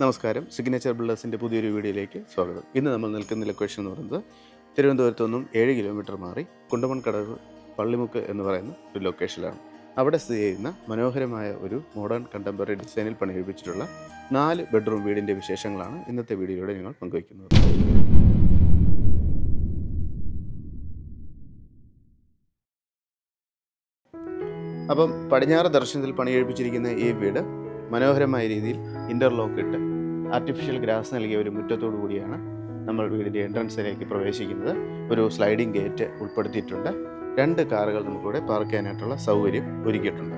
നമസ്കാരം. സിഗ്നേച്ചർ ബിൽഡേഴ്സിന്റെ പുതിയൊരു വീഡിയോയിലേക്ക് സ്വാഗതം. ഇന്ന് നമ്മൾ നിൽക്കുന്ന ലൊക്കേഷൻ എന്ന് പറയുന്നത് തിരുവനന്തപുരത്തു നിന്നും ഏഴ് കിലോമീറ്റർ മാറി കുണ്ടമൺ കടവ് പള്ളിമുക്ക് എന്ന് പറയുന്ന ഒരു ലൊക്കേഷനിലാണ് അവിടെ സ്ഥിതി ചെയ്യുന്ന മനോഹരമായ ഒരു മോഡേൺ കണ്ടംപററി ഡിസൈനിൽ പണികഴിപ്പിച്ചിട്ടുള്ള നാല് ബെഡ്റൂം വീടിന്റെ വിശേഷങ്ങളാണ് ഇന്നത്തെ വീഡിയോയിലൂടെ ഞങ്ങൾ പങ്കുവയ്ക്കുന്നത്. അപ്പം പടിഞ്ഞാറ് ദർശനത്തിൽ പണികഴിപ്പിച്ചിരിക്കുന്ന ഈ വീട് മനോഹരമായ രീതിയിൽ ഇന്റർലോക്ക് ഇട്ട് ആർട്ടിഫിഷ്യൽ ഗ്രാസ് നൽകിയ ഒരു മുറ്റത്തോടു കൂടിയാണ് നമ്മൾ വീടിന്റെ എൻട്രൻസിലേക്ക് പ്രവേശിക്കുന്നത്. ഒരു സ്ലൈഡിംഗ് ഗേറ്റ് ഉൾപ്പെടുത്തിയിട്ടുണ്ട്. രണ്ട് കാറുകൾ നമുക്കിവിടെ പാർക്ക് ചെയ്യാനായിട്ടുള്ള സൗകര്യം ഒരുക്കിയിട്ടുണ്ട്.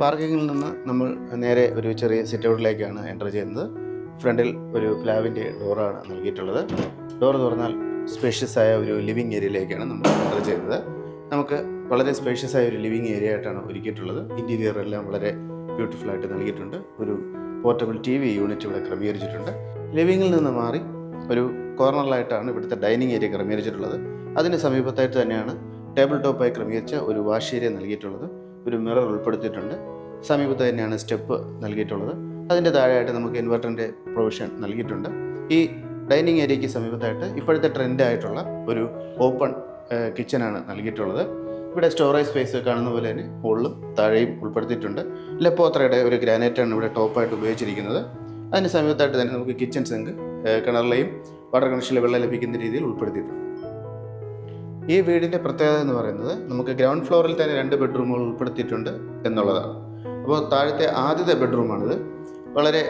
പാർക്കിങ്ങിൽ നിന്ന് നമ്മൾ നേരെ ഒരു ചെറിയ സിറ്റ് ഔട്ടിലേക്കാണ് എന്റർ ചെയ്യുന്നത്. ഫ്രണ്ടിൽ ഒരു പ്ലാവിന്റെ ഡോറാണ് നൽകിയിട്ടുള്ളത്. ഡോർ തുറന്നാൽ സ്പേഷ്യസ് ആയ ഒരു ലിവിങ് ഏരിയയിലേക്കാണ് നമ്മൾ എന്റർ ചെയ്യുന്നത്. നമുക്ക് വളരെ സ്പേഷ്യസ് ആയ ഒരു ലിവിങ് ഏരിയ ആയിട്ടാണ് ഒരുക്കിയിട്ടുള്ളത്. ഇന്റീരിയർ എല്ലാം വളരെ ബ്യൂട്ടിഫുൾ ആയിട്ട് നൽകിയിട്ടുണ്ട്. ഒരു പോർട്ടബിൾ ടി വി യൂണിറ്റ് ഇവിടെ ക്രമീകരിച്ചിട്ടുണ്ട്. ലിവിങ്ങിൽ നിന്ന് മാറി ഒരു കോർണറിലായിട്ടാണ് ഇവിടുത്തെ ഡൈനിങ് ഏരിയ ക്രമീകരിച്ചിട്ടുള്ളത്. അതിന് സമീപത്തായിട്ട് തന്നെയാണ് ടേബിൾ ടോപ്പായി ക്രമീകരിച്ച ഒരു വാഷ് ഏരിയ നൽകിയിട്ടുള്ളത്. ഒരു മിറർ ഉൾപ്പെടുത്തിയിട്ടുണ്ട്. സമീപത്ത് തന്നെയാണ് സ്റ്റെപ്പ് നൽകിയിട്ടുള്ളത്. അതിന്റെ താഴെയായിട്ട് നമുക്ക് ഇൻവെർട്ടറിന്റെ പ്രൊവിഷൻ നൽകിയിട്ടുണ്ട്. ഈ ഡൈനിങ് ഏരിയയ്ക്ക് സമീപത്തായിട്ട് ഇപ്പോഴത്തെ ട്രെൻഡായിട്ടുള്ള ഒരു ഓപ്പൺ കിച്ചനാണ് നൽകിയിട്ടുള്ളത്. ഇവിടെ സ്റ്റോറേജ് സ്പേസ് കാണുന്ന പോലെ തന്നെ മുകളിലും താഴെയും ഉൾപ്പെടുത്തിയിട്ടുണ്ട്. ലെപ്പോത്രയുടെ ഒരു ഗ്രാനൈറ്റാണ് ഇവിടെ ടോപ്പായിട്ട് ഉപയോഗിച്ചിരിക്കുന്നത്. അതിന് സമീപത്തായിട്ട് തന്നെ നമുക്ക് കിച്ചൺ സിങ്ക് കിണറിലെയും വാട്ടർ കണക്ഷനിലെ വെള്ളം ലഭിക്കുന്ന രീതിയിൽ ഉൾപ്പെടുത്തിയിട്ടുണ്ട്. ഈ വീടിന്റെ പ്രത്യേകത എന്ന് പറയുന്നത് നമുക്ക് ഗ്രൗണ്ട് ഫ്ലോറിൽ തന്നെ രണ്ട് ബെഡ്റൂമുകൾ ഉൾപ്പെടുത്തിയിട്ടുണ്ട് എന്നുള്ളതാണ്. അപ്പോൾ താഴത്തെ ആദ്യത്തെ ബെഡ്റൂമാണിത് വളരെ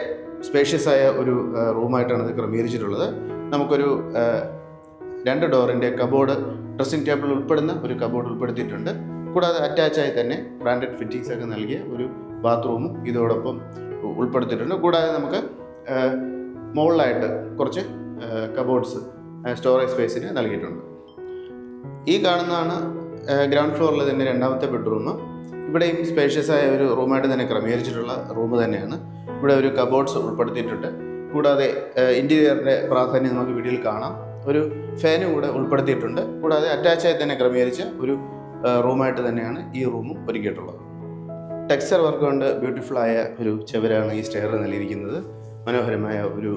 സ്പേഷ്യസ് ആയ ഒരു റൂമായിട്ടാണ് ഇത് ക്രമീകരിച്ചിട്ടുള്ളത്. നമുക്കൊരു രണ്ട് ഡോറിന്റെ കബോർഡ് ഡ്രസ്സിംഗ് ടേബിൾ ഉൾപ്പെടുന്ന ഒരു കബോർഡ് ഉൾപ്പെടുത്തിയിട്ടുണ്ട്. കൂടാതെ അറ്റാച്ചായി തന്നെ ബ്രാൻഡഡ് ഫിറ്റിങ്സ് ഒക്കെ നൽകിയ ഒരു ബാത്റൂമും ഇതോടൊപ്പം ഉൾപ്പെടുത്തിയിട്ടുണ്ട്. കൂടാതെ നമുക്ക് മുകളിലായിട്ട് കുറച്ച് കബോർഡ്സ് സ്റ്റോറേജ് സ്പേസിന് നൽകിയിട്ടുണ്ട്. ഈ കാണുന്നതാണ് ഗ്രൗണ്ട് ഫ്ലോറിൽ തന്നെ രണ്ടാമത്തെ ബെഡ്റൂം ഇവിടെയും സ്പേഷ്യസ് ആയ ഒരു റൂമായിട്ട് തന്നെ ക്രമീകരിച്ചിട്ടുള്ള റൂം തന്നെയാണ്. ഇവിടെ ഒരു കബോർഡ്സ് ഉൾപ്പെടുത്തിയിട്ടുണ്ട്. കൂടാതെ ഇന്റീരിയറിന്റെ പ്രാധാന്യം നമുക്ക് വീഡിയോയിൽ കാണാം. ഒരു ഫാനും കൂടെ ഉൾപ്പെടുത്തിയിട്ടുണ്ട്. കൂടാതെ അറ്റാച്ചായി തന്നെ ക്രമീകരിച്ച ഒരു റൂമായിട്ട് തന്നെയാണ് ഈ റൂമും ഒരുക്കിയിട്ടുള്ളത്. ടെക്സ്ചർ വർക്ക് കൊണ്ട് ബ്യൂട്ടിഫുൾ ആയ ഒരു ചെവരാണ് ഈ സ്റ്റെയർ നൽകിയിരിക്കുന്നത്. മനോഹരമായ ഒരു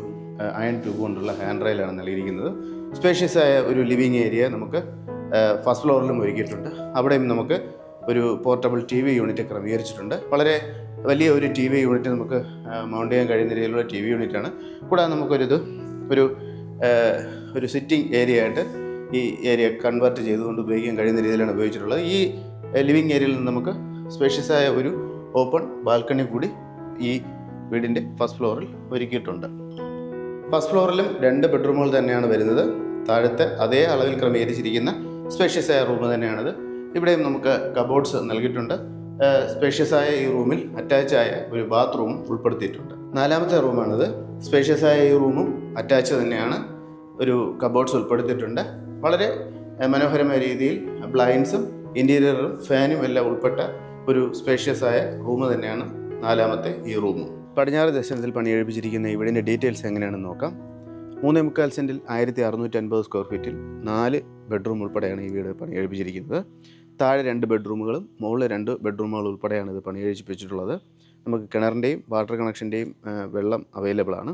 അയൺ ട്യൂബ് കൊണ്ടുള്ള ഹാൻഡ് റെയിലാണ് നൽകിയിരിക്കുന്നത്. സ്പേഷ്യസ് ആയ ഒരു ലിവിങ് ഏരിയ നമുക്ക് ഫസ്റ്റ് ഫ്ലോറിലും ഒരുക്കിയിട്ടുണ്ട്. അവിടെയും നമുക്ക് ഒരു പോർട്ടബിൾ ടി വി യൂണിറ്റ് ക്രമീകരിച്ചിട്ടുണ്ട്. വളരെ വലിയ ഒരു ടി വി യൂണിറ്റ് നമുക്ക് മൗണ്ട് ചെയ്യാൻ കഴിയുന്ന രീതിയിലുള്ള ടി വി യൂണിറ്റാണ് കൂടാതെ നമുക്കൊരിത് ഒരു ഒരു സിറ്റിംഗ് ഏരിയ ആയിട്ട് ഈ ഏരിയ കൺവേർട്ട് ചെയ്തുകൊണ്ട് ഉപയോഗിക്കാൻ കഴിയുന്ന രീതിയിലാണ് ഉപയോഗിച്ചിട്ടുള്ളത്. ഈ ലിവിങ് ഏരിയയിൽ നിന്ന് നമുക്ക് സ്പേഷ്യസായ ഒരു ഓപ്പൺ ബാൽക്കണി കൂടി ഈ വീടിന്റെ ഫസ്റ്റ് ഫ്ലോറിൽ ഒരുക്കിയിട്ടുണ്ട്. ഫസ്റ്റ് ഫ്ലോറിലും രണ്ട് ബെഡ്റൂമുകൾ തന്നെയാണ് വരുന്നത്. താഴത്തെ അതേ അളവിൽ ക്രമീകരിച്ചിരിക്കുന്ന സ്പേഷ്യസായ റൂം തന്നെയാണിത്. ഇവിടെയും നമുക്ക് കബോർഡ്സ് നൽകിയിട്ടുണ്ട്. സ്പേഷ്യസായ ഈ റൂമിൽ അറ്റാച്ച് ആയ ഒരു ബാത്റൂമും ഉൾപ്പെടുത്തിയിട്ടുണ്ട്. നാലാമത്തെ റൂമാണിത് സ്പേഷ്യസ് ആയ ഈ റൂമും അറ്റാച്ച് തന്നെയാണ്. ഒരു കബോർഡ്സ് ഉൾപ്പെടുത്തിയിട്ടുണ്ട്. വളരെ മനോഹരമായ രീതിയിൽ ബ്ലൈൻസും ഇന്റീരിയറും ഫാനും എല്ലാം ഉൾപ്പെട്ട ഒരു സ്പേഷ്യസ് ആയ റൂം തന്നെയാണ് നാലാമത്തെ ഈ റൂമും പടിഞ്ഞാറ് ദശനത്തിൽ പണിയെഴുപ്പിച്ചിരിക്കുന്ന ഈ ഡീറ്റെയിൽസ് എങ്ങനെയാണെന്ന് നോക്കാം. മൂന്നേ മുക്കാൽ സെന്റിൽ ആയിരത്തി അറുന്നൂറ്റി അൻപത് സ്ക്വയർ ഫീറ്റിൽ നാല് ബെഡ്റൂം ഉൾപ്പെടെയാണ് ഈ വീട് പണിയെഴുപ്പിച്ചിരിക്കുന്നത്. താഴെ രണ്ട് ബെഡ്റൂമുകളും മുകളിൽ രണ്ട് ബെഡ്റൂമുകൾ ഉൾപ്പെടെയാണ് ഇത് പണിയെഴുപ്പിച്ചിട്ടുള്ളത് നമുക്ക് കിണറിന്റെയും വാട്ടർ കണക്ഷന്റെയും വെള്ളം അവൈലബിൾ ആണ്.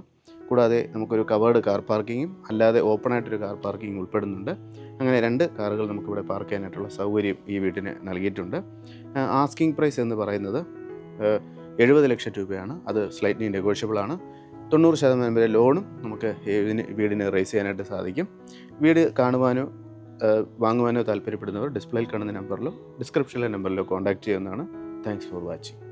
കൂടാതെ നമുക്കൊരു കവേർഡ് കാർ പാർക്കിങ്ങും അല്ലാതെ ഓപ്പൺ ആയിട്ടൊരു കാർ പാർക്കിംഗ് ഉൾപ്പെടുന്നുണ്ട്. അങ്ങനെ രണ്ട് കാറുകൾ നമുക്കിവിടെ പാർക്ക് ചെയ്യാനായിട്ടുള്ള സൗകര്യം ഈ വീട്ടിന് നൽകിയിട്ടുണ്ട്. ആസ്കിംഗ് പ്രൈസ് എന്ന് പറയുന്നത് എഴുപത് ലക്ഷം രൂപയാണ്. അത് സ്ലൈറ്റ്ലി നെഗോഷ്യബിൾ ആണ്. തൊണ്ണൂറ് ശതമാനം വരെ ലോണും നമുക്ക് ഇതിന് വീടിന് റേസ് ചെയ്യാനായിട്ട് സാധിക്കും. വീട് കാണുവാനോ വാങ്ങുവാനോ താല്പര്യപ്പെടുന്നവർ ഡിസ്പ്ലേയിൽ കാണുന്ന നമ്പറിലോ ഡിസ്ക്രിപ്ഷനിലെ നമ്പറിലോ കോൺടാക്റ്റ് ചെയ്യുന്നതാണ് താങ്ക്സ് ഫോർ വാച്ചിങ്